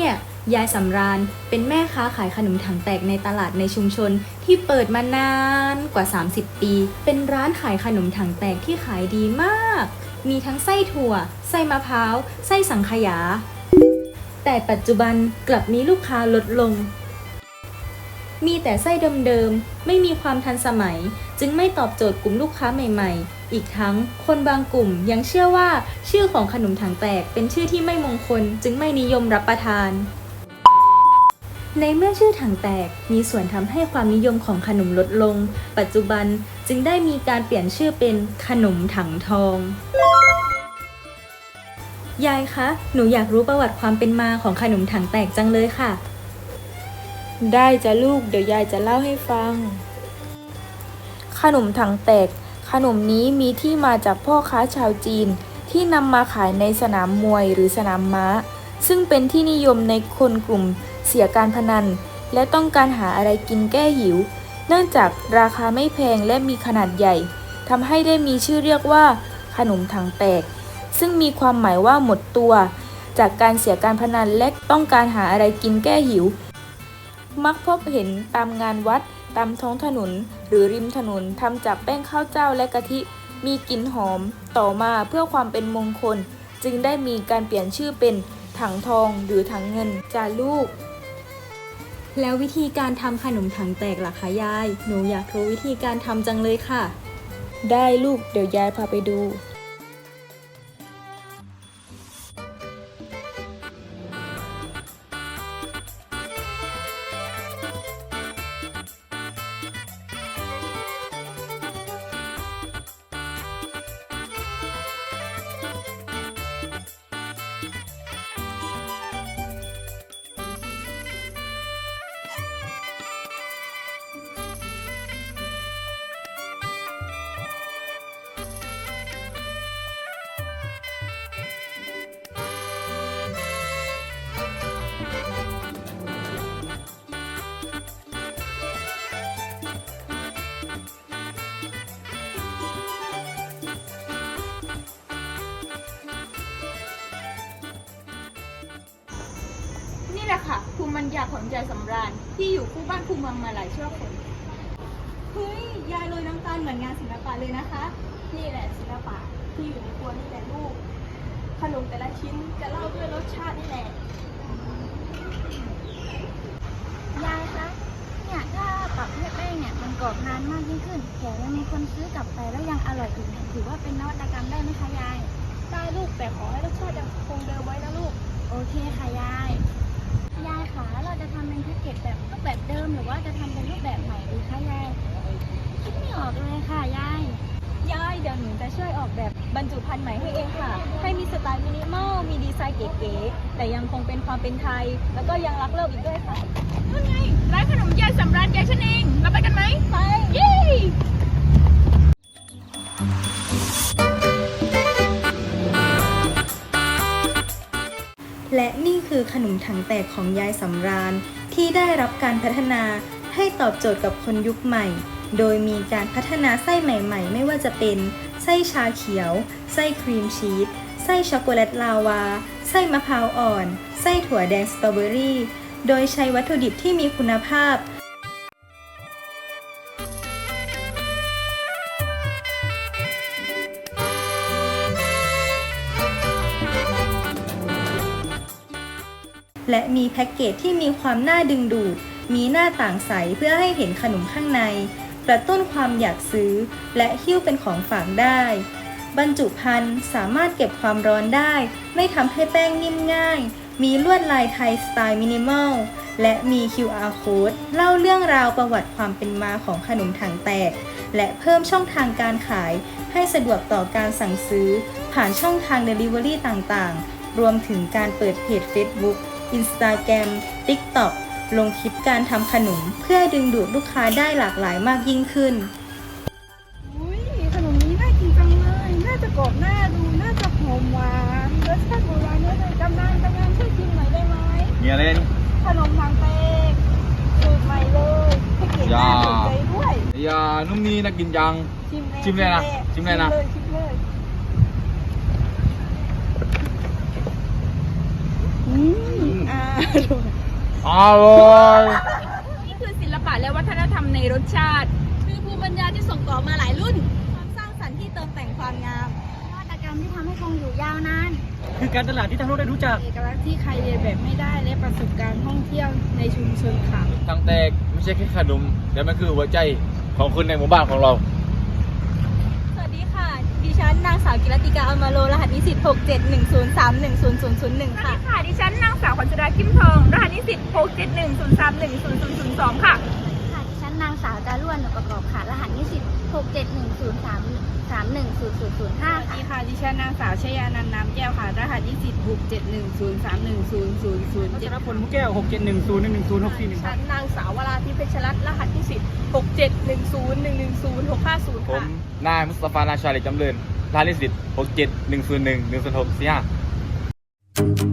เนี่ยยายสำราญเป็นแม่ค้าขายขนมถังแตกในตลาดในชุมชน ที่เปิดมานานกว่า 30 ปี เป็นร้านขายขนมถังแตกที่ขายดีมาก มีทั้งไส้ถั่ว ไส้มะพร้าว ไส้สังขยา แต่ปัจจุบันกลับมีลูกค้าลดลง มีแต่ไส้เดิมๆ ไม่มีความทันสมัย จึงไม่ตอบโจทย์กลุ่มลูกค้าใหม่ๆ อีกทั้งคนบางกลุ่มยังเชื่อว่าชื่อของขนมถังแตกเป็นชื่อที่ไม่มงคล จึงไม่นิยมรับประทาน ในเมื่อชื่อถังแตกมีส่วนทำให้ความนิยมของขนมลดลง ปัจจุบันจึงได้มีการเปลี่ยนชื่อเป็นขนมถังทองยายคะ หนูอยากรู้ประวัติความเป็นมาของขนมถังแตกจังเลยค่ะ ได้จ้ะลูก เดี๋ยวยายจะเล่าให้ฟัง ขนมถังแตก ขนมนี้มีที่มาจากพ่อค้าชาวจีน ที่นำมาขายในสนามมวยหรือสนามม้า ซึ่งเป็นที่นิยมในคนกลุ่มเสียการพนัน และต้องการหาอะไรกินแก้หิว เนื่องจากราคาไม่แพงและมีขนาดใหญ่ทำให้ได้มีชื่อเรียกว่า ขนมถังแตก ซึ่งมีความหมายว่าหมดตัว จากการเสียการพนันและต้องการหาอะไรกินแก้หิว มักพบเห็นตามงานวัดตามท้องถนน หรือริมถนนทำจากแป้งข้าวเจ้าและกะทิ มีกลิ่นหอม ต่อมาเพื่อความเป็นมงคล จึงได้มีการเปลี่ยนชื่อเป็นถังทองหรือถังเงินจาลูก แล้ววิธีการทำขนมถังแตกล่ะคะยาย หนูอยากรู้วิธีการทำจังเลยค่ะ ได้ลูกเดี๋ยวยายพาไปดู แหละค่ะภูมิปัญญาของยายสำราญที่อยู่คู่บ้านคู่เมืองมาหลายชั่วคนเฮ้ยยายโรยน้ำตาลเหมือนงานศิลปะเลยนะคะ นี่แหละศิลปะที่อยู่ในครัวนี่แหละลูก ขนมแต่ละชิ้นจะเล่าด้วยรสชาตินี่แหละยายคะเนี่ยถ้าปรับให้แป้งเนี่ยมันกรอบนานมากยิ่งขึ้นแถมยังมีคนซื้อกลับไปแล้วยังอร่อยอีกเนี่ยถือว่าเป็นนวัตกรรมได้ไหมคะยาย ได้ลูกแต่ขอให้รสชาติยังคงเดิมไว้นะลูก โอเคค่ะยายยายคะ เราจะทำเป็นแพ็กเกจแบบรูปแบบเดิมหรือว่าจะทำเป็นรูปแบบใหม่ดีคะยายคิดไม่ออกเลยค่ะยายยายเดี๋ยวหนูจะช่วยออกแบบบรรจุภัณฑ์ใหม่ให้เองค่ะ ให้มีสไตล์มินิมอลมีดีไซน์เก๋ๆแต่ยังคงเป็นความเป็นไทย แล้วก็ยังรักโลกอีกด้วยค่ะนั่นไงร้านขนมยายสำราญยายฉันเองเราไปกันไหมไป ขนมถังแตกของยายสำราญ ที่ได้รับการพัฒนาให้ตอบโจทย์กับคนยุคใหม่ โดยมีการพัฒนาไส้ใหม่ๆ ไม่ว่าจะเป็น ไส้ชาเขียว ไส้ครีมชีส ไส้ช็อกโกแลตลาวา ไส้มะพร้าวอ่อน ไส้ถั่วแดงสตรอเบอรี่ โดยใช้วัตถุดิบที่มีคุณภาพ และมีแพ็กเกจที่มีความน่าดึงดูด มีหน้าต่างใสเพื่อให้เห็นขนมข้างใน กระตุ้นความอยากซื้อ และหิ้วเป็นของฝากได้ บรรจุภัณฑ์สามารถเก็บความร้อนได้ ไม่ทำให้แป้งนิ่มง่าย มีลวดลายไทยสไตล์มินิมอล และมี QR code เล่าเรื่องราวประวัติความเป็นมาของขนมถังแตก และเพิ่มช่องทางการขาย ให้สะดวกต่อการสั่งซื้อ ผ่านช่องทาง Delivery ต่างๆ รวมถึงการเปิดเพจ Facebook Instagram TikTok ลงคลิปการทำขนม เพื่อดึงดูดลูกค้าได้หลากหลายมากยิ่งขึ้น อุ้ยขนมนี้น่ากินจังเลย น่าจะกรอบน่าดูน่าจะหอมหวานรสชาติโบราณเยอะเลยกำนันกำนันช่วยชิมหน่อยได้ไหมมีอะไรนี่ขนมทางเป๊กสูตรใหม่เลยให้เก๋น่าสนใจด้วย อย่านุ่มนี่น่ากินจังชิมเลยชิมเลยนะชิมเลยนะ ชิมเลยชิมเลย อืม อ่าอร่อยนี่คือศิลปะและวัฒนธรรมในรสชาติ คือภูมิปัญญาที่ส่งต่อมาหลายรุ่น ความสร้างสรรค์ที่เติมแต่งความงามนวัตกรรมที่ทำให้คงอยู่ยาวนาน คือการตลาดที่ทั้งโลกได้รู้จัก เอกลักษณ์ที่ใครเรียนแบบไม่ได้และประสบการณ์ท่องเที่ยวในชุมชนค่ะทางแตกไม่ใช่แค่ขนมแต่มันคือหัวใจของคนในหมู่บ้านของเรา สวัสดีค่ะดิฉั นนางสาวกิรติกาอมโลรหัสนิสิต6710310001ค่ะ ค่ะ ดิฉันนางสาวขวัญชดากิมทอง รหัสนิสิต671031002 ค่ะ ค่ะดิฉันนางสาวจารุวรรณประกอบค่ะ รหัสนิสิต6 7 1 0 3 3 1 0 0 0 5 ค่ะนี่ค่ะ ดิฉันนางสาวชยานันท์น้ำแก้วค่ะ รหัสนิสิต6 7 1 0 3 1 0 0 0พัชร7พลมุกแก้ว 6 7 1 0 1 1 0 6 4 1ฉันนางสาววราทิพย์เพชรรัตน์รหัสนิสิต6 7 1 0 1 1 0 6 5 0ผมค่ะนายมุสตาฟานาชาลิกจำเริญ ร้าลิสิตหกเจ็ดหนึ่งศูนย์หนึ่งหนึ่งศูนย์หกสี่ห้า